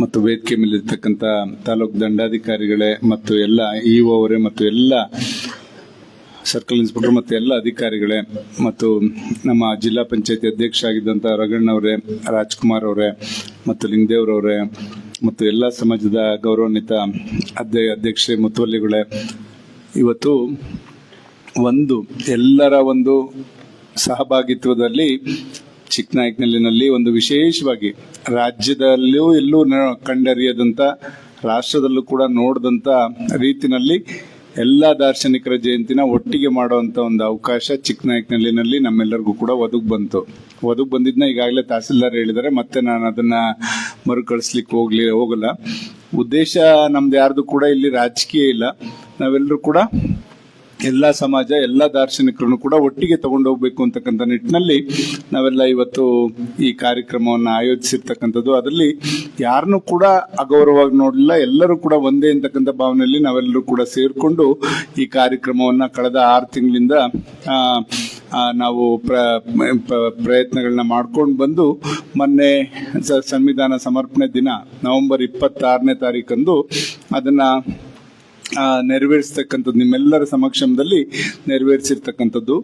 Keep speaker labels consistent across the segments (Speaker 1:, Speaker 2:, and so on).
Speaker 1: ಮತ್ತು ವೇದಿಕೆ ಮೇಲಿರ್ತಕ್ಕಂಥ ತಾಲೂಕು ದಂಡಾಧಿಕಾರಿಗಳೇ ಮತ್ತು ಎಲ್ಲ ಇಒ ಅವರೇ ಮತ್ತು ಎಲ್ಲ ಸರ್ಕಲ್ ಇನ್ಸ್ಪೆಕ್ಟರ್ ಮತ್ತು ಎಲ್ಲ ಅಧಿಕಾರಿಗಳೇ ಮತ್ತು ನಮ್ಮ ಜಿಲ್ಲಾ ಪಂಚಾಯತಿ ಅಧ್ಯಕ್ಷ ಆಗಿದ್ದಂಥ ರಗಣ್ಣವರೇ ರಾಜ್ಕುಮಾರ್ ಅವರೇ ಮತ್ತು ಲಿಂಗದೇವ್ರವರೇ ಮತ್ತು ಎಲ್ಲ ಸಮಾಜದ ಗೌರವಾನ್ವಿತ ಅಧ್ಯ ಅಧ್ಯಕ್ಷೆ ಮುತುವಲ್ಲಿಗಳೇ ಇವತ್ತು ಒಂದು ಎಲ್ಲರ ಒಂದು ಸಹಭಾಗಿತ್ವದಲ್ಲಿ ಚಿಕ್ಕನಾಯಕನಲ್ಲಿನಲ್ಲಿ ಒಂದು ವಿಶೇಷವಾಗಿ ರಾಜ್ಯದಲ್ಲೂ ಎಲ್ಲೂ ಕಂಡರಿಯದಂತ, ರಾಷ್ಟ್ರದಲ್ಲೂ ಕೂಡ ನೋಡದಂತ ರೀತಿನಲ್ಲಿ ಎಲ್ಲ ದಾರ್ಶನಿಕರ ಜಯಂತಿನ ಒಟ್ಟಿಗೆ ಮಾಡುವಂತ ಒಂದು ಅವಕಾಶ ಚಿಕ್ಕನಾಯಕನಲ್ಲಿನಲ್ಲಿ ನಮ್ಮೆಲ್ಲರಿಗೂ ಕೂಡ ಒದಗ್ ಬಂತು. ಒದಗ್ ಬಂದಿದ್ನ ಈಗಾಗಲೇ ತಹಸೀಲ್ದಾರ್ ಹೇಳಿದ್ದಾರೆ, ಮತ್ತೆ ನಾನು ಅದನ್ನ ಮರುಕಳಿಸ್ಲಿಕ್ಕೆ ಹೋಗ್ಲಿ, ಹೋಗಲ್ಲ. ಉದ್ದೇಶ ನಮ್ದು ಯಾರ್ದು ಕೂಡ ಇಲ್ಲಿ ರಾಜಕೀಯ ಇಲ್ಲ. ನಾವೆಲ್ಲರೂ ಕೂಡ ಎಲ್ಲ ಸಮಾಜ, ಎಲ್ಲ ದಾರ್ಶನಿಕರನ್ನು ಕೂಡ ಒಟ್ಟಿಗೆ ತಗೊಂಡು ಹೋಗ್ಬೇಕು ಅಂತಕ್ಕಂಥ ನಿಟ್ಟಿನಲ್ಲಿ ನಾವೆಲ್ಲ ಇವತ್ತು ಈ ಕಾರ್ಯಕ್ರಮವನ್ನು ಆಯೋಜಿಸಿರ್ತಕ್ಕಂಥದ್ದು. ಅದರಲ್ಲಿ ಯಾರನ್ನು ಕೂಡ ಅಗೌರವವಾಗಿ ನೋಡಲಿಲ್ಲ, ಎಲ್ಲರೂ ಕೂಡ ಒಂದೇ ಅಂತಕ್ಕಂಥ ಭಾವನೆಯಲ್ಲಿ ನಾವೆಲ್ಲರೂ ಕೂಡ ಸೇರಿಕೊಂಡು ಈ ಕಾರ್ಯಕ್ರಮವನ್ನು ಕಳೆದ ಆರು ತಿಂಗಳಿಂದ ನಾವು ಪ್ರ ಪ್ರಯತ್ನಗಳನ್ನ ಮಾಡ್ಕೊಂಡು ಬಂದು ಮೊನ್ನೆ ಸಂವಿಧಾನ ಸಮರ್ಪಣೆ ದಿನ, ನವೆಂಬರ್ ಇಪ್ಪತ್ತಾರನೇ ತಾರೀಕಂದು ಅದನ್ನ ನೆರವೇರಿಸ್ತಕ್ಕಂಥದ್ದು, ನಿಮ್ಮೆಲ್ಲರ ಸಮಕ್ಷಮದಲ್ಲಿ ನೆರವೇರಿಸಿರ್ತಕ್ಕಂಥದ್ದು.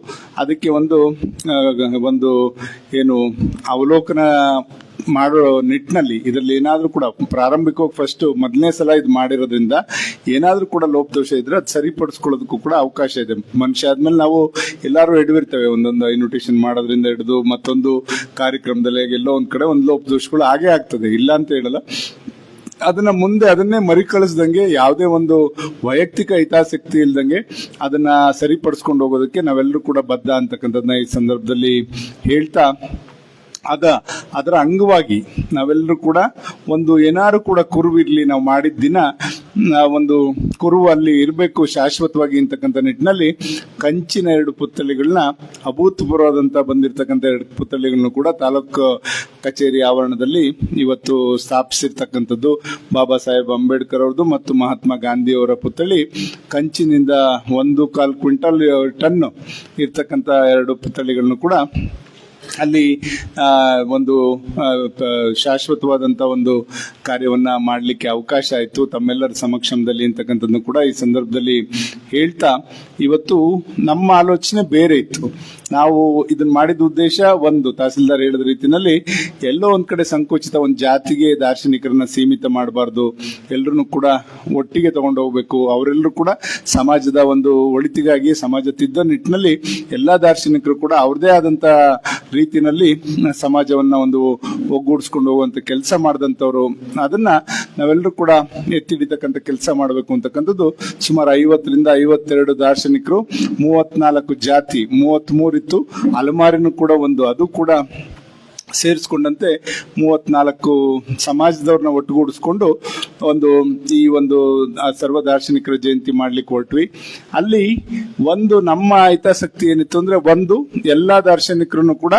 Speaker 1: ಅದಕ್ಕೆ ಒಂದು ಒಂದು ಏನು ಅವಲೋಕನ ಮಾಡೋ ನಿಟ್ಟಿನಲ್ಲಿ ಇದರಲ್ಲಿ ಏನಾದರೂ ಕೂಡ ಪ್ರಾರಂಭಿಕವಾಗಿ ಫಸ್ಟ್ ಮೊದಲನೇ ಸಲ ಇದು ಮಾಡಿರೋದ್ರಿಂದ ಏನಾದರೂ ಕೂಡ ಲೋಪದೋಷ ಇದ್ರೆ ಅದು ಸರಿಪಡಿಸ್ಕೊಳ್ಳೋದಕ್ಕೂ ಕೂಡ ಅವಕಾಶ ಇದೆ. ಮನುಷ್ಯ ಆದ್ಮೇಲೆ ನಾವು ಎಲ್ಲರೂ ಹಿಡಿದಿರ್ತೇವೆ ಒಂದೊಂದು ಇನ್ವಿಟೇಷನ್ ಮಾಡೋದ್ರಿಂದ ಹಿಡಿದು ಮತ್ತೊಂದು ಕಾರ್ಯಕ್ರಮದಲ್ಲಿ ಎಲ್ಲೋ ಒಂದು ಕಡೆ ಒಂದು ಲೋಪದೋಷಗಳು ಹಾಗೆ ಆಗ್ತದೆ. ಇಲ್ಲ ಅಂತ ಹೇಳಲ್ಲ. ಅದನ್ನ ಮುಂದೆ ಅದನ್ನೇ ಮರಿಕಳಿಸ್ದಂಗೆ ಯಾವುದೇ ಒಂದು ವೈಯಕ್ತಿಕ ಹಿತಾಸಕ್ತಿ ಇಲ್ದಂಗೆ ಅದನ್ನ ಸರಿಪಡಿಸ್ಕೊಂಡು ಹೋಗೋದಕ್ಕೆ ನಾವೆಲ್ಲರೂ ಕೂಡ ಬದ್ಧ ಅಂತಕ್ಕಂಥದ್ದನ್ನ ಈ ಸಂದರ್ಭದಲ್ಲಿ ಹೇಳ್ತಾ ಅದ, ಅದರ ಅಂಗವಾಗಿ ನಾವೆಲ್ಲರೂ ಕೂಡ ಒಂದು ಏನಾರು ಕೂಡ ಕುರುವಿರಲಿ ನಾವು ಮಾಡಿದ ದಿನ ಒಂದು ಕುರುವು ಅಲ್ಲಿ ಇರಬೇಕು, ಶಾಶ್ವತವಾಗಿ ಅಂತಕ್ಕಂಥ ನಿಟ್ಟಿನಲ್ಲಿ ಕಂಚಿನ ಎರಡು ಪುತ್ಥಳಿಗಳನ್ನ ಅಭೂತಪೂರ್ವದಂತ ಬಂದಿರತಕ್ಕಂಥ ಎರಡು ಪುತ್ಥಳಿಗಳನ್ನು ಕೂಡ ತಾಲೂಕು ಕಚೇರಿ ಆವರಣದಲ್ಲಿ ಇವತ್ತು ಸ್ಥಾಪಿಸಿರ್ತಕ್ಕಂಥದ್ದು. ಬಾಬಾ ಸಾಹೇಬ್ ಅಂಬೇಡ್ಕರ್ ಅವ್ರದ್ದು ಮತ್ತು ಮಹಾತ್ಮ ಗಾಂಧಿ ಅವರ ಪುತ್ಥಳಿ. ಕಂಚಿನಿಂದ ಒಂದು ಕಾಲ್ ಕ್ವಿಂಟಲ್ ಟನ್ ಇರ್ತಕ್ಕಂಥ ಎರಡು ಪುತ್ಥಳಿಗಳನ್ನು ಕೂಡ ಅಲ್ಲಿ ಒಂದು ಶಾಶ್ವತವಾದಂಥ ಒಂದು ಕಾರ್ಯವನ್ನ ಮಾಡಲಿಕ್ಕೆ ಅವಕಾಶ ಆಯಿತು. ತಮ್ಮೆಲ್ಲರ ಸಮಕ್ಷಮದಲ್ಲಿ ಅಂತಕ್ಕಂಥದ್ದು ಕೂಡ ಈ ಸಂದರ್ಭದಲ್ಲಿ ಹೇಳ್ತಾ, ಇವತ್ತು ನಮ್ಮ ಆಲೋಚನೆ ಬೇರೆ ಇತ್ತು. ನಾವು ಇದನ್ನ ಮಾಡಿದ ಉದ್ದೇಶ ಒಂದು. ತಹಸೀಲ್ದಾರ್ ಹೇಳಿದ ರೀತಿಯಲ್ಲಿ ಎಲ್ಲೋ ಒಂದ್ ಕಡೆ ಸಂಕುಚಿತ ಒಂದು ಜಾತಿಗೆ ದಾರ್ಶನಿಕರನ್ನ ಸೀಮಿತ ಮಾಡಬಾರ್ದು. ಎಲ್ಲರನ್ನು ಕೂಡ ಒಟ್ಟಿಗೆ ತಗೊಂಡು ಹೋಗ್ಬೇಕು. ಅವರೆಲ್ಲರೂ ಕೂಡ ಸಮಾಜದ ಒಂದು ಒಳಿತಿಗಾಗಿ, ಸಮಾಜ ತಿದ್ದ ನಿಟ್ಟಿನಲ್ಲಿ ಎಲ್ಲಾ ದಾರ್ಶನಿಕರು ಕೂಡ ಅವ್ರದೇ ಆದಂತ ರೀತಿನಲ್ಲಿ ಸಮಾಜವನ್ನ ಒಂದು ಒಗ್ಗೂಡಿಸ್ಕೊಂಡು ಹೋಗುವಂತ ಕೆಲಸ ಮಾಡಿದಂಥವ್ರು, ಅದನ್ನ ನಾವೆಲ್ಲರೂ ಕೂಡ ಎತ್ತಿ ಹಿಡಿತಕ್ಕಂಥ ಕೆಲಸ ಮಾಡಬೇಕು ಅಂತಕ್ಕಂಥದ್ದು ಸುಮಾರು ಐವತ್ತರಿಂದ ಐವತ್ತೆರಡು ದಾರ್ಶನಿಕರು, ಮೂವತ್ನಾಲ್ಕು ಜಾತಿ ಮೂವತ್ತ್ ಮೂರಿತ್ತು ಅಲಮಾರಿನೂ ಕೂಡ ಒಂದು, ಅದು ಕೂಡ ಸೇರಿಸ್ಕೊಂಡಂತೆ ಮೂವತ್ನಾಲ್ಕು ಸಮಾಜದವ್ರನ್ನ ಒಟ್ಟುಗೂಡಿಸ್ಕೊಂಡು ಒಂದು, ಈ ಒಂದು ಸರ್ವ ದಾರ್ಶನಿಕರ ಜಯಂತಿ ಮಾಡ್ಲಿಕ್ಕೆ ಹೊರಟ್ವಿ. ಅಲ್ಲಿ ಒಂದು ನಮ್ಮ ಹಿತಾಸಕ್ತಿ ಏನಿತ್ತು ಅಂದ್ರೆ ಒಂದು, ಎಲ್ಲಾ ದಾರ್ಶನಿಕರನ್ನು ಕೂಡ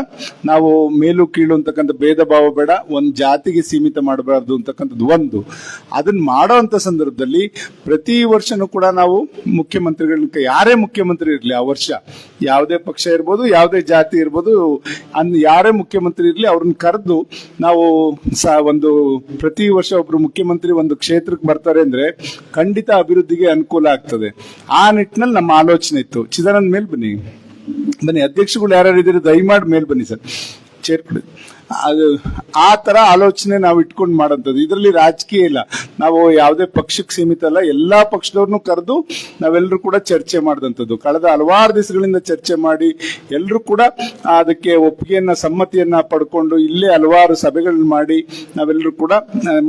Speaker 1: ನಾವು ಮೇಲು ಕೀಳು ಅಂತಕ್ಕಂಥ ಭೇದ ಭಾವ ಬೇಡ, ಒಂದು ಜಾತಿಗೆ ಸೀಮಿತ ಮಾಡಬಾರ್ದು ಅಂತಕ್ಕಂಥದ್ದು ಒಂದು. ಅದನ್ನ ಮಾಡೋಂಥ ಸಂದರ್ಭದಲ್ಲಿ ಪ್ರತಿ ವರ್ಷನೂ ಕೂಡ ನಾವು ಮುಖ್ಯಮಂತ್ರಿಗಳನ್ನ ಯಾರೇ ಮುಖ್ಯಮಂತ್ರಿ ಇರಲಿ ಆ ವರ್ಷ, ಯಾವುದೇ ಪಕ್ಷ ಇರ್ಬೋದು, ಯಾವುದೇ ಜಾತಿ ಇರ್ಬೋದು, ಅನ್ ಯಾರೇ ಮುಖ್ಯಮಂತ್ರಿ ಇರಲಿ ಅವ್ರನ್ನ ಕರೆದು ನಾವು ಒಂದು ಪ್ರತಿ ವರ್ಷ ಒಬ್ರು ಮುಖ್ಯಮಂತ್ರಿ, ಒಂದು ಕ್ಷೇತ್ರಕ್ಕೆ ಬರ್ತಾರೆ ಅಂದ್ರೆ ಖಂಡಿತ ಅಭಿವೃದ್ಧಿಗೆ ಅನುಕೂಲ ಆಗ್ತದೆ. ಆ ನಿಟ್ಟಿನಲ್ಲಿ ನಮ್ಮ ಆಲೋಚನೆ ಇತ್ತು. ಚಿದಾನಂದ್ ಮೇಲ್ ಬನ್ನಿ. ಬನ್ನಿ ಅಧ್ಯಕ್ಷಗಳು ಯಾರ್ಯಾರು ಇದ್ದೀರಿ ದಯಮಾಡಿ ಮೇಲ್ ಬನ್ನಿ ಸರ್. ಚೇರ್ ಕೊಡಿ ಅದು ಆ ತರ ಆಲೋಚನೆ ನಾವು ಇಟ್ಕೊಂಡು ಮಾಡೋಂಥದ್ದು. ಇದರಲ್ಲಿ ರಾಜಕೀಯ ಇಲ್ಲ. ನಾವು ಯಾವುದೇ ಪಕ್ಷಕ್ಕೆ ಸೀಮಿತ ಅಲ್ಲ, ಎಲ್ಲಾ ಪಕ್ಷದವ್ರನ್ನು ಕರೆದು ನಾವೆಲ್ಲರೂ ಕೂಡ ಚರ್ಚೆ ಮಾಡಿದಂಥದ್ದು. ಕಳೆದ ಹಲವಾರು ದಿವಸಗಳಿಂದ ಚರ್ಚೆ ಮಾಡಿ ಎಲ್ಲರೂ ಕೂಡ ಅದಕ್ಕೆ ಒಪ್ಪಿಗೆಯನ್ನ, ಸಮ್ಮತಿಯನ್ನ ಪಡ್ಕೊಂಡು ಇಲ್ಲೇ ಹಲವಾರು ಸಭೆಗಳನ್ನ ಮಾಡಿ ನಾವೆಲ್ಲರೂ ಕೂಡ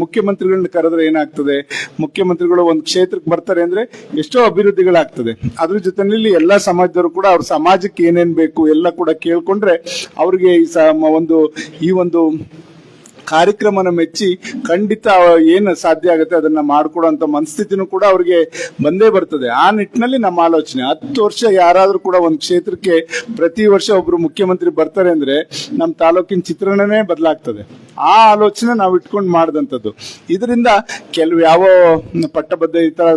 Speaker 1: ಮುಖ್ಯಮಂತ್ರಿಗಳನ್ನ ಕರೆದ್ರೆ ಏನಾಗ್ತದೆ? ಮುಖ್ಯಮಂತ್ರಿಗಳು ಒಂದು ಕ್ಷೇತ್ರಕ್ಕೆ ಬರ್ತಾರೆ ಅಂದ್ರೆ ಎಷ್ಟೋ ಅಭಿವೃದ್ಧಿಗಳಾಗ್ತದೆ. ಅದ್ರ ಜೊತೆಯಲ್ಲಿ ಎಲ್ಲಾ ಸಮಾಜದವರು ಕೂಡ ಅವ್ರ ಸಮಾಜಕ್ಕೆ ಏನೇನು ಬೇಕು ಎಲ್ಲ ಕೂಡ ಕೇಳ್ಕೊಂಡ್ರೆ ಅವ್ರಿಗೆ ಈ ಒಂದು ಒಂದು ಕಾರ್ಯಕ್ರಮನ ಮೆಚ್ಚಿ ಖಂಡಿತ ಏನು ಸಾಧ್ಯ ಆಗುತ್ತೆ ಅದನ್ನ ಮಾಡಿಕೊಡುವಂತ ಮನಸ್ಥಿತಿನೂ ಕೂಡ ಅವ್ರಿಗೆ ಬಂದೇ ಬರ್ತದೆ. ಆ ನಿಟ್ಟಿನಲ್ಲಿ ನಮ್ಮ ಆಲೋಚನೆ. ಹತ್ತು ವರ್ಷ ಯಾರಾದ್ರೂ ಕೂಡ ಒಂದು ಕ್ಷೇತ್ರಕ್ಕೆ ಪ್ರತಿ ವರ್ಷ ಒಬ್ರು ಮುಖ್ಯಮಂತ್ರಿ ಬರ್ತಾರೆ ಅಂದ್ರೆ ನಮ್ಮ ತಾಲೂಕಿನ ಚಿತ್ರಣನೇ ಬದಲಾಗ್ತದೆ. ಆ ಆಲೋಚನೆ ನಾವು ಇಟ್ಕೊಂಡು ಮಾಡಿದಂಥದ್ದು. ಇದರಿಂದ ಕೆಲವು ಯಾವ ಪಟ್ಟಬದ್ಧ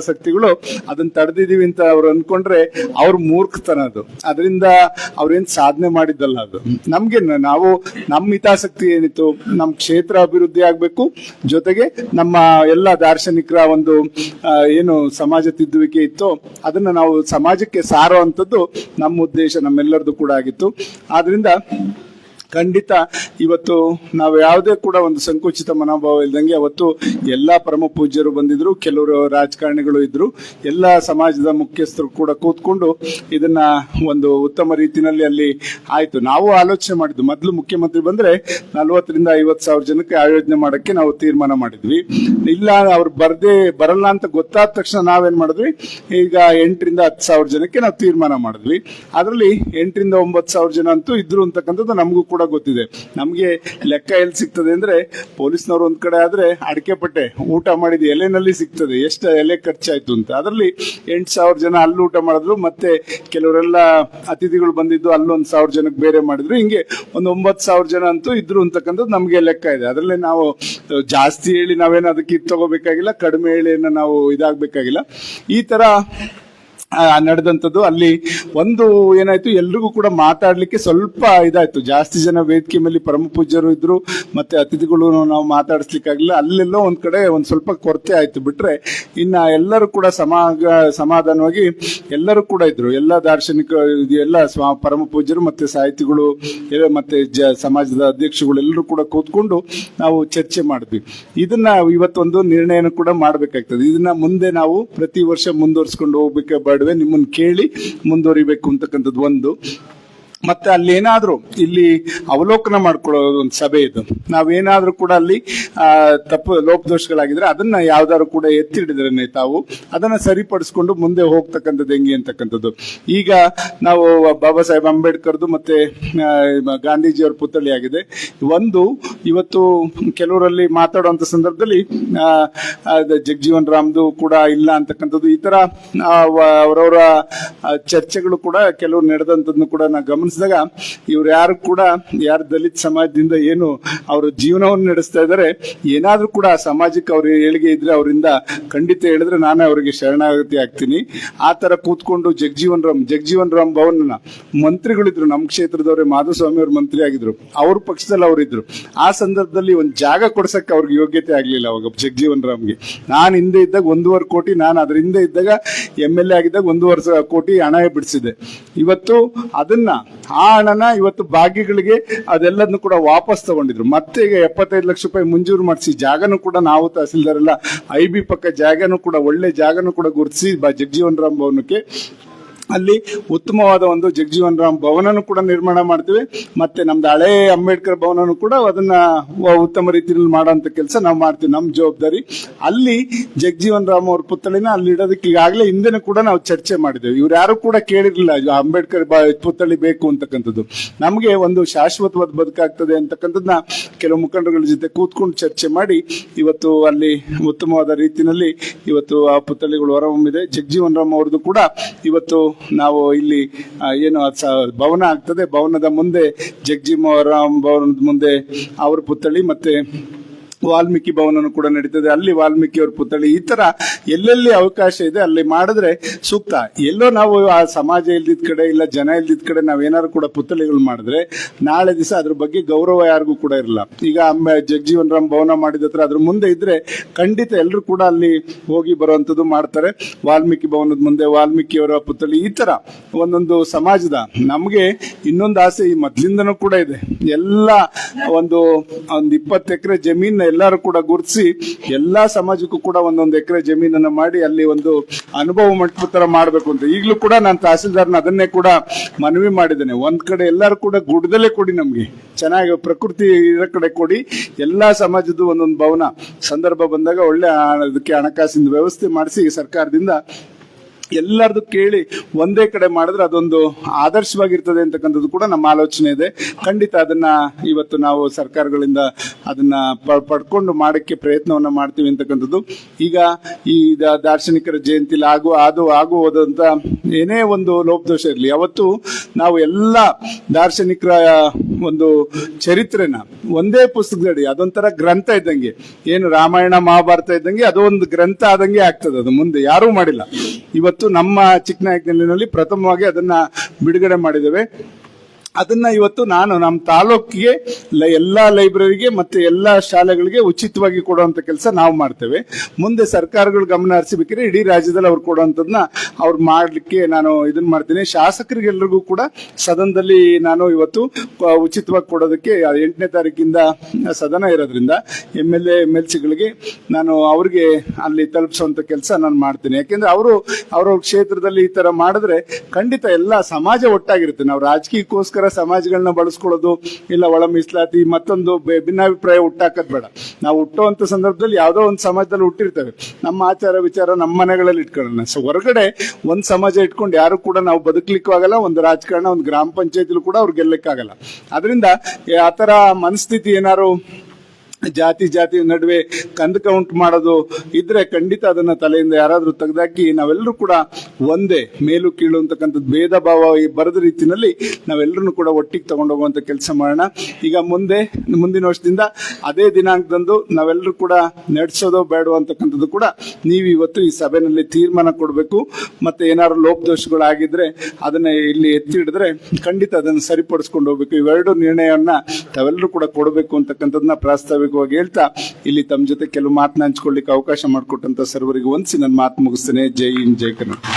Speaker 1: ಶಕ್ತಿಗಳು ಅದನ್ನ ತಡೆದಿದ್ದೀವಿ ಅಂತ ಅವ್ರು ಅನ್ಕೊಂಡ್ರೆ ಅವ್ರ ಮೂರ್ಖತನ ಅದು. ಅದರಿಂದ ಅವ್ರೇನು ಸಾಧನೆ ಮಾಡಿದ್ದಲ್ಲ ಅದು. ನಮ್ಗೆ ನಾವು ನಮ್ಮ ಹಿತಾಸಕ್ತಿ ಏನಿತ್ತು ನಮ್ಮ ಕ್ಷೇತ್ರ ಅಭಿವೃದ್ಧಿ ಆಗಬೇಕು, ಜೊತೆಗೆ ನಮ್ಮ ಎಲ್ಲ ದಾರ್ಶನಿಕರ ಒಂದು ಏನು ಸಮಾಜ ತಿದ್ದುವಿಕೆ ಇತ್ತು, ಅದನ್ನ ನಾವು ಸಮಾಜಕ್ಕೆ ಸಾರೋ ಅಂಥದ್ದು ನಮ್ಮ ಉದ್ದೇಶ ನಮ್ಮೆಲ್ಲರದು ಕೂಡ ಆಗಿತ್ತು. ಆದ್ರಿಂದ ಖಂಡಿತ ಇವತ್ತು ನಾವು ಯಾವುದೇ ಕೂಡ ಒಂದು ಸಂಕುಚಿತ ಮನೋಭಾವ ಇಲ್ದಂಗೆ ಅವತ್ತು ಎಲ್ಲಾ ಪರಮ ಪೂಜ್ಯರು ಬಂದಿದ್ರು, ಕೆಲವರು ರಾಜಕಾರಣಿಗಳು ಇದ್ರು, ಎಲ್ಲ ಸಮಾಜದ ಮುಖ್ಯಸ್ಥರು ಕೂಡ ಕೂತ್ಕೊಂಡು ಇದನ್ನ ಒಂದು ಉತ್ತಮ ರೀತಿಯಲ್ಲಿ ಅಲ್ಲಿ ಆಯ್ತು. ನಾವು ಆಲೋಚನೆ ಮಾಡಿದ್ವಿ. ಮೊದಲು ಮುಖ್ಯಮಂತ್ರಿ ಬಂದ್ರೆ ನಲ್ವತ್ತರಿಂದ ಐವತ್ತು ಸಾವಿರ ಜನಕ್ಕೆ ಆಯೋಜನೆ ಮಾಡಕ್ಕೆ ನಾವು ತೀರ್ಮಾನ ಮಾಡಿದ್ವಿ. ಇಲ್ಲ, ಅವ್ರು ಬರ್ದೇ ಬರಲ್ಲ ಅಂತ ಗೊತ್ತಾದ ತಕ್ಷಣ ನಾವೇನ್ ಮಾಡಿದ್ವಿ? ಈಗ ಎಂಟರಿಂದ ಹತ್ತು ಸಾವಿರ ಜನಕ್ಕೆ ನಾವು ತೀರ್ಮಾನ ಮಾಡಿದ್ವಿ. ಅದರಲ್ಲಿ ಎಂಟರಿಂದ ಒಂಬತ್ತು ಸಾವಿರ ಜನ ಅಂತೂ ಇದ್ರು ಅಂತಕ್ಕಂಥದ್ದು ನಮಗೂ ಕೂಡ ಗೊತ್ತಿದೆ. ನಮಗೆ ಲೆಕ್ಕ ಎಲ್ಲಿ ಸಿಗ್ತದೆ ಅಂದ್ರೆ ಪೊಲೀಸ್ನವ್ರು ಒಂದ್ ಕಡೆ ಆದ್ರೆ ಅಡಿಕೆ ಪಟ್ಟೆ ಊಟ ಮಾಡಿದ ಎಲೆನಲ್ಲಿ ಸಿಗ್ತದೆ. ಎಷ್ಟು ಎಲೆ ಖರ್ಚಾಯ್ತು ಅಂತ. ಅದರಲ್ಲಿ ಎಂಟು ಸಾವಿರ ಜನ ಅಲ್ಲಿ ಊಟ ಮಾಡಿದ್ರು, ಮತ್ತೆ ಕೆಲವರೆಲ್ಲ ಅತಿಥಿಗಳು ಬಂದಿದ್ದು ಅಲ್ಲೊಂದು ಸಾವಿರ ಜನಕ್ಕೆ ಬೇರೆ ಮಾಡಿದ್ರು. ಹಿಂಗೆ ಒಂದು ಒಂಬತ್ತು ಸಾವಿರ ಜನ ಅಂತೂ ಇದ್ರು ಅಂತಕ್ಕಂಥದ್ದು ನಮಗೆ ಲೆಕ್ಕ ಇದೆ. ಅದರಲ್ಲಿ ನಾವು ಜಾಸ್ತಿ ಹೇಳಿ ನಾವೇನು ಅದಕ್ಕೆ ಇದು ತಗೋಬೇಕಾಗಿಲ್ಲ, ಕಡಿಮೆ ಹೇಳಿ ನಾವು ಇದಾಗಬೇಕಾಗಿಲ್ಲ. ಈ ತರ ನಡೆದಂಥದ್ದು. ಅಲ್ಲಿ ಒಂದು ಏನಾಯ್ತು, ಎಲ್ರಿಗೂ ಕೂಡ ಮಾತಾಡ್ಲಿಕ್ಕೆ ಸ್ವಲ್ಪ ಇದಾಯ್ತು. ಜಾಸ್ತಿ ಜನ ವೇದಿಕೆ ಮೇಲೆ ಪರಮ ಪೂಜ್ಯರು ಇದ್ರು, ಮತ್ತೆ ಅತಿಥಿಗಳು ನಾವು ಮಾತಾಡಿಸ್ಲಿಕ್ಕಾಗಿಲ್ಲ ಅಲ್ಲೆಲ್ಲೋ ಒಂದ್ ಕಡೆ ಒಂದ್ ಸ್ವಲ್ಪ ಕೊರತೆ ಆಯ್ತು. ಬಿಟ್ರೆ ಇನ್ನ ಎಲ್ಲರೂ ಕೂಡ ಸಮಾಗ, ಸಮಾಧಾನವಾಗಿ ಎಲ್ಲರೂ ಕೂಡ ಇದ್ರು. ಎಲ್ಲ ದಾರ್ಶನಿಕ ಎಲ್ಲ ಪರಮ ಪೂಜ್ಯರು ಮತ್ತೆ ಸಾಹಿತಿಗಳು ಮತ್ತೆ ಸಮಾಜದ ಅಧ್ಯಕ್ಷಗಳು ಎಲ್ಲರೂ ಕೂಡ ಕೂತ್ಕೊಂಡು ನಾವು ಚರ್ಚೆ ಮಾಡಿದ್ವಿ. ಇದನ್ನ ಇವತ್ತೊಂದು ನಿರ್ಣಯನ ಕೂಡ ಮಾಡ್ಬೇಕಾಗ್ತದೆ. ಇದನ್ನ ಮುಂದೆ ನಾವು ಪ್ರತಿ ವರ್ಷ ಮುಂದುವರ್ಸ್ಕೊಂಡು ಹೋಗ್ಬೇಕೆ ಬೇಡವೆ ನಿಮ್ಮನ್ನು ಕೇಳಿ ಮುಂದುವರಿಬೇಕು ಅಂತಕ್ಕಂಥದ್ದು ಒಂದು. ಮತ್ತೆ ಅಲ್ಲಿ ಏನಾದ್ರೂ ಇಲ್ಲಿ ಅವಲೋಕನ ಮಾಡ್ಕೊಳ್ಳೋದು ಒಂದು ಸಭೆ ಇದು. ನಾವೇನಾದ್ರೂ ಕೂಡ ಅಲ್ಲಿ ತಪ್ಪು ಲೋಪದೋಷಗಳಾಗಿದ್ರೆ ಅದನ್ನ ಯಾವ್ದಾದ್ರು ಕೂಡ ಎತ್ತಿ ಹಿಡಿದ್ರೆ ತಾವು ಅದನ್ನ ಸರಿಪಡಿಸ್ಕೊಂಡು ಮುಂದೆ ಹೋಗ್ತಕ್ಕಂಥದ್ದು ಹೆಂಗೆ ಅಂತಕ್ಕಂಥದ್ದು. ಈಗ ನಾವು ಬಾಬಾ ಸಾಹೇಬ್ ಅಂಬೇಡ್ಕರ್ದು ಮತ್ತೆ ಗಾಂಧೀಜಿಯವ್ರ ಪುತ್ಥಳಿ ಆಗಿದೆ. ಒಂದು, ಇವತ್ತು ಕೆಲವರಲ್ಲಿ ಮಾತಾಡುವಂತ ಸಂದರ್ಭದಲ್ಲಿ ಜಗಜೀವನ್ ರಾಮ್ದು ಕೂಡ ಇಲ್ಲ ಅಂತಕ್ಕಂಥದ್ದು. ಈ ತರ ಅವರವರ ಚರ್ಚೆಗಳು ಕೂಡ ಕೆಲವು ನಡೆದಂತದ್ನು ಕೂಡ ನಾ ಗಮನಿಸಿದಾಗ ಇವ್ರು ಯಾರು ಕೂಡ, ಯಾರು ದಲಿತ ಸಮಾಜದಿಂದ ಏನು ಅವರ ಜೀವನವನ್ನು ನಡೆಸ್ತಾ ಇದ್ದಾರೆ ಏನಾದ್ರೂ ಕೂಡ ಸಮಾಜಕ್ಕೆ ಅವ್ರ ಏಳಿಗೆ ಇದ್ರೆ ಅವರಿಂದ ಖಂಡಿತ ಹೇಳಿದ್ರೆ ನಾನೇ ಅವರಿಗೆ ಶರಣಾಗತಿ ಆಗ್ತೀನಿ. ಆ ತರ ಕೂತ್ಕೊಂಡು ಜಗಜೀವನ್ ರಾಮ್ ಜಗಜೀವನ್ ರಾಮ್ ಭವನ ಮಂತ್ರಿಗಳಿದ್ರು ನಮ್ಮ ಕ್ಷೇತ್ರದವರೇ ಮಾಧುಸ್ವಾಮಿ ಅವ್ರ ಮಂತ್ರಿ ಆಗಿದ್ರು, ಅವ್ರ ಪಕ್ಷದಲ್ಲಿ ಅವರಿದ್ರು ಆ ಸಂದರ್ಭದಲ್ಲಿ ಒಂದು ಜಾಗ ಕೊಡ್ಸಕ್ಕೆ ಅವ್ರಿಗೆ ಯೋಗ್ಯತೆ ಆಗ್ಲಿಲ್ಲ ಅವಾಗ ಜಗಜೀವನ್ ರಾಮ್ಗೆ. ನಾನು ಹಿಂದೆ ಇದ್ದಾಗ ಒಂದೂವರೆ ಕೋಟಿ, ನಾನು ಅದ್ರ ಹಿಂದೆ ಇದ್ದಾಗ ಎಂ ಎಲ್ ಎ ಆಗಿದ್ದಾಗ ಒಂದೂವರೆ ಕೋಟಿ ಹಣ ಬಿಡಿಸಿದೆ ಇವತ್ತು ಅದನ್ನ ಆ ಹಣನ ಇವತ್ತು ಭಾಗ್ಯಗಳಿಗೆ ಅದೆಲ್ಲದನ್ನು ಕೂಡ ವಾಪಸ್ ತಗೊಂಡಿದ್ರು. ಮತ್ತೆ ಈಗ ಎಪ್ಪತ್ತೈದು ಲಕ್ಷ ರೂಪಾಯಿ ಮಂಜೂರು ಮಾಡಿಸಿ, ಜಾಗನೂ ಕೂಡ ನಾವು ತಹಸೀಲ್ದಾರ್ ಎಲ್ಲ ಐ ಬಿ ಪಕ್ಕ ಜಾಗನೂ ಕೂಡ, ಒಳ್ಳೆ ಜಾಗನೂ ಕೂಡ ಗುರುತಿಸಿ ಜಗಜೀವನ್ ರಾಮ್ ಭವನಕ್ಕೆ ಅಲ್ಲಿ ಉತ್ತಮವಾದ ಒಂದು ಜಗಜೀವನ್ ರಾಮ್ ಭವನನು ಕೂಡ ನಿರ್ಮಾಣ ಮಾಡ್ತೀವಿ. ಮತ್ತೆ ನಮ್ದು ಹಳೆ ಅಂಬೇಡ್ಕರ್ ಭವನನು ಕೂಡ ಅದನ್ನ ಉತ್ತಮ ರೀತಿಯಲ್ಲಿ ಮಾಡುವಂತ ಕೆಲಸ ನಾವು ಮಾಡ್ತೀವಿ ನಮ್ಮ ಜವಾಬ್ದಾರಿ. ಅಲ್ಲಿ ಜಗಜೀವನ್ ರಾಮ್ ಅವ್ರ ಪುತ್ಥಳಿನ ಅಲ್ಲಿ ಇಡೋದಕ್ಕೆ ಈಗಾಗಲೇ ಹಿಂದೆನೂ ಕೂಡ ನಾವು ಚರ್ಚೆ ಮಾಡಿದ್ದೇವೆ. ಇವ್ರು ಯಾರು ಕೂಡ ಕೇಳಿರ್ಲಿಲ್ಲ ಅಂಬೇಡ್ಕರ್ ಪುತ್ಥಳಿ ಬೇಕು ಅಂತಕ್ಕಂಥದ್ದು. ನಮಗೆ ಒಂದು ಶಾಶ್ವತವಾದ ಬದುಕಾಗ್ತದೆ ಅಂತಕ್ಕಂಥದ್ದನ್ನ ಕೆಲವು ಮುಖಂಡರುಗಳ ಜೊತೆ ಕೂತ್ಕೊಂಡು ಚರ್ಚೆ ಮಾಡಿ, ಇವತ್ತು ಅಲ್ಲಿ ಉತ್ತಮವಾದ ರೀತಿಯಲ್ಲಿ ಇವತ್ತು ಆ ಪುತ್ಥಳಿಗಳು ಹೊರಹೊಮ್ಮಿದೆ. ಜಗಜೀವನ್ ರಾಮ್ ಅವ್ರದ್ದು ಕೂಡ ಇವತ್ತು ನಾವು ಇಲ್ಲಿ ಏನು ಭವನ ಆಗ್ತದೆ. ಭವನದ ಮುಂದೆ ಜಗಜೀವನ್ ರಾಮ್ ಭವನದ ಮುಂದೆ ಅವ್ರ ಪುತ್ಥಳಿ ಮತ್ತೆ ವಾಲ್ಮೀಕಿ ಭವನನು ಕೂಡ ನಡೀತದೆ. ಅಲ್ಲಿ ವಾಲ್ಮೀಕಿ ಅವ್ರ ಪುತ್ಥಳಿ. ಈ ತರ ಎಲ್ಲೆಲ್ಲಿ ಅವಕಾಶ ಇದೆ, ಅಲ್ಲಿ ಮಾಡಿದ್ರೆ ಸೂಕ್ತ. ಎಲ್ಲೋ ನಾವು ಆ ಸಮಾಜ ಇಲ್ದಿದ್ ಕಡೆ ಇಲ್ಲ ಜನ ಇಲ್ದಿದ್ ಕಡೆ ನಾವೇನಾದ್ರು ಕೂಡ ಪುತ್ಥಳಿಗಳು ಮಾಡಿದ್ರೆ ನಾಳೆ ದಿವಸ ಅದ್ರ ಬಗ್ಗೆ ಗೌರವ ಯಾರಿಗೂ ಕೂಡ ಇರಲ್ಲ. ಈಗ ಜಗಜೀವನ್ ರಾಮ್ ಭವನ ಮಾಡಿದ ಹತ್ರ ಅದ್ರ ಮುಂದೆ ಇದ್ರೆ ಖಂಡಿತ ಎಲ್ಲರೂ ಕೂಡ ಅಲ್ಲಿ ಹೋಗಿ ಬರುವಂತದ್ದು ಮಾಡ್ತಾರೆ. ವಾಲ್ಮೀಕಿ ಭವನದ ಮುಂದೆ ವಾಲ್ಮೀಕಿ ಅವರ ಪುತ್ಥಳಿ. ಈ ತರ ಒಂದೊಂದು ಸಮಾಜದ ನಮಗೆ ಇನ್ನೊಂದು ಆಸೆ ಈ ಮೊದ್ಲಿಂದನೂ ಕೂಡ ಇದೆ. ಎಲ್ಲ ಒಂದು ಒಂದು ಇಪ್ಪತ್ತು ಎಕರೆ ಜಮೀನ್ ಎಲ್ಲರೂ ಕೂಡ ಗುರುತಿಸಿ ಎಲ್ಲಾ ಸಮಾಜಕ್ಕೂ ಕೂಡ ಒಂದೊಂದು ಎಕರೆ ಜಮೀನನ್ನ ಮಾಡಿ ಅಲ್ಲಿ ಒಂದು ಅನುಭವ ಮಂಟಪ ತರ ಮಾಡ್ಬೇಕು ಅಂತ. ಈಗಲೂ ಕೂಡ ನಾನು ತಹಸೀಲ್ದಾರ್ನ ಅದನ್ನೇ ಕೂಡ ಮನವಿ ಮಾಡಿದ್ದೇನೆ. ಒಂದ್ ಕಡೆ ಎಲ್ಲರೂ ಕೂಡ ಗುಡ್ದಲ್ಲೇ ಕೊಡಿ ನಮ್ಗೆ. ಚೆನ್ನಾಗಿ ಪ್ರಕೃತಿ ಇರೋ ಕಡೆ ಕೊಡಿ. ಎಲ್ಲಾ ಸಮಾಜದ ಒಂದೊಂದು ಭವನ. ಸಂದರ್ಭ ಬಂದಾಗ ಒಳ್ಳೆ ಅದಕ್ಕೆ ಹಣಕಾಸಿನ ವ್ಯವಸ್ಥೆ ಮಾಡಿಸಿ ಸರ್ಕಾರದಿಂದ ಎಲ್ಲರದು ಕೇಳಿ ಒಂದೇ ಕಡೆ ಮಾಡಿದ್ರೆ ಅದೊಂದು ಆದರ್ಶವಾಗಿರ್ತದೆ ಅಂತಕ್ಕಂಥದ್ದು ಕೂಡ ನಮ್ಮ ಆಲೋಚನೆ ಇದೆ. ಖಂಡಿತ ಅದನ್ನ ಇವತ್ತು ನಾವು ಸರ್ಕಾರಗಳಿಂದ ಅದನ್ನ ಪಡ್ಕೊಂಡು ಮಾಡಕ್ಕೆ ಪ್ರಯತ್ನವನ್ನ ಮಾಡ್ತೀವಿ ಅಂತಕ್ಕಂಥದ್ದು. ಈಗ ಈ ದಾರ್ಶನಿಕರ ಜಯಂತಿಲಿ ಆಗು, ಅದು ಆಗು ಹೋದಂತ ಏನೇ ಒಂದು ಲೋಪದೋಷ ಇರಲಿ, ಅವತ್ತು ನಾವು ಎಲ್ಲ ದಾರ್ಶನಿಕರ ಒಂದು ಚರಿತ್ರೆನ, ಒಂದೇ ಪುಸ್ತಕದಡಿ, ಅದೊಂಥರ ಗ್ರಂಥ ಇದ್ದಂಗೆ. ಏನು ರಾಮಾಯಣ, ಮಹಾಭಾರತ ಇದ್ದಂಗೆ ಅದು ಒಂದು ಗ್ರಂಥ ಆದಂಗೆ ಆಗ್ತದೆ, ಅದು ಮುಂದೆ ಯಾರೂ ಮಾಡಿಲ್ಲ. ಇವತ್ತು ನಮ್ಮ ಚಿಕ್ಕನಾಯಕನಹಳ್ಳಿನಲ್ಲಿ ಪ್ರಥಮವಾಗಿ ಅದನ್ನ ಬಿಡುಗಡೆ ಮಾಡಿದ್ದೇವೆ. ಅದನ್ನ ಇವತ್ತು ನಾನು ನಮ್ಮ ತಾಲೂಕಿಗೆ ಎಲ್ಲಾ ಲೈಬ್ರರಿಗೆ ಮತ್ತೆ ಎಲ್ಲಾ ಶಾಲೆಗಳಿಗೆ ಉಚಿತವಾಗಿ ಕೊಡುವಂತ ಕೆಲಸ ನಾವು ಮಾಡ್ತೇವೆ. ಮುಂದೆ ಸರ್ಕಾರಗಳು ಗಮನ ಹರಿಸಬೇಕಿದ್ರೆ ಇಡೀ ರಾಜ್ಯದಲ್ಲಿ ಅವ್ರು ಕೊಡುವಂತದನ್ನ ಅವ್ರು ಮಾಡ್ಲಿಕ್ಕೆ ನಾನು ಇದನ್ನ ಮಾಡ್ತೀನಿ. ಶಾಸಕರಿಗೆಲ್ಲರಿಗೂ ಕೂಡ ಸದನದಲ್ಲಿ ನಾನು ಇವತ್ತು ಉಚಿತವಾಗಿ ಕೊಡೋದಕ್ಕೆ ಎಂಟನೇ ತಾರೀಕಿಂದ ಸದನ ಇರೋದ್ರಿಂದ M L A, M L ಸಿಗಳಿಗೆ ನಾನು ಅವ್ರಿಗೆ ಅಲ್ಲಿ ತಲುಪಿಸುವಂತ ಕೆಲಸ ನಾನು ಮಾಡ್ತೀನಿ. ಯಾಕೆಂದ್ರೆ ಅವರು ಅವ್ರವ್ರ ಕ್ಷೇತ್ರದಲ್ಲಿ ಈ ತರ ಮಾಡಿದ್ರೆ ಖಂಡಿತ ಎಲ್ಲ ಸಮಾಜ ಒಟ್ಟಾಗಿರುತ್ತೆ. ನಾವು ರಾಜಕೀಯಕ್ಕೋಸ್ಕರ ಸಮಾಜಗಳನ್ನ ಬಳಸ್ಕೊಳ್ಳೋದು ಇಲ್ಲ ಒಳ ಮೀಸಲಾತಿ ಮತ್ತೊಂದು ಭಿನ್ನಾಭಿಪ್ರಾಯ ಹುಟ್ಟಾಕದ್ ಬೇಡ. ನಾವು ಹುಟ್ಟುವಂತ ಸಂದರ್ಭದಲ್ಲಿ ಯಾವುದೋ ಒಂದು ಸಮಾಜದಲ್ಲಿ ಹುಟ್ಟಿರ್ತೇವೆ. ನಮ್ಮ ಆಚಾರ ವಿಚಾರ ನಮ್ಮ ಮನೆಗಳಲ್ಲಿ ಇಟ್ಕೊಳ್ಳೋಣ. ಸೊ ಹೊರಗಡೆ ಒಂದು ಸಮಾಜ ಇಟ್ಕೊಂಡು ಯಾರು ಕೂಡ ನಾವು ಬದುಕಲಿಕ್ಕೂ ಆಗಲ್ಲ ಒಂದು ರಾಜಕಾರಣ, ಒಂದು ಗ್ರಾಮ ಪಂಚಾಯತಿಲೂ ಕೂಡ ಅವ್ರು ಗೆಲ್ಲಕ್ಕಾಗಲ್ಲ. ಅದರಿಂದ ಆ ತರ ಮನಸ್ಥಿತಿ ಏನಾರು ಜಾತಿ ಜಾತಿ ನಡುವೆ ಕಂದಕ ಉಂಟು ಮಾಡೋದು ಇದ್ರೆ ಖಂಡಿತ ಅದನ್ನ ತಲೆಯಿಂದ ಯಾರಾದ್ರೂ ತೆಗೆದಾಕಿ ನಾವೆಲ್ಲರೂ ಕೂಡ ಒಂದೇ ಮೇಲು ಕೀಳು ಅಂತಕ್ಕಂಥದ್ದು ಭೇದ ಭಾವ ಬರದ ರೀತಿಯಲ್ಲಿ ನಾವೆಲ್ಲರೂ ಕೂಡ ಒಟ್ಟಿಗೆ ತಗೊಂಡೋಗುವಂತ ಕೆಲಸ ಮಾಡೋಣ. ಈಗ ಮುಂದೆ, ಮುಂದಿನ ವರ್ಷದಿಂದ ಅದೇ ದಿನಾಂಕದಂದು ನಾವೆಲ್ಲರೂ ಕೂಡ ನಡೆಸೋದೋ ಬೇಡೋ ಅಂತಕ್ಕಂಥದ್ದು ಕೂಡ ನೀವು ಇವತ್ತು ಈ ಸಭೆಯಲ್ಲಿ ತೀರ್ಮಾನ ಕೊಡಬೇಕು. ಮತ್ತೆ ಏನಾದ್ರು ಲೋಪದೋಷಗಳಾಗಿದ್ರೆ ಅದನ್ನ ಇಲ್ಲಿ ಎತ್ತಿ ಹಿಡಿದ್ರೆ ಖಂಡಿತ ಅದನ್ನು ಸರಿಪಡಿಸ್ಕೊಂಡು ಹೋಗ್ಬೇಕು. ಇವೆರಡು ನಿರ್ಣಯವನ್ನ ತಾವೆಲ್ಲರೂ ಕೂಡ ಕೊಡಬೇಕು ಅಂತಕ್ಕಂಥದ್ದನ್ನ ಪ್ರಾಸ್ತಾವಿಕವಾಗಿ ಹೇಳ್ತಾ, ಇಲ್ಲಿ ತಮ್ಮ ಜೊತೆ ಕೆಲವು ಮಾತನ್ನ ಹಂಚ್ಕೊಳ್ಳಿಕ್ಕೆ ಅವಕಾಶ ಮಾಡಿಕೊಟ್ಟಂತ ಸರ್ವರಿಗೆ ಒಂದ್ಸಿ ನನ್ನ ಮಾತು ಮುಗಿಸ್ತೇನೆ. ಜೈ ಇನ್ ಜೈ ಕನ್ನಡ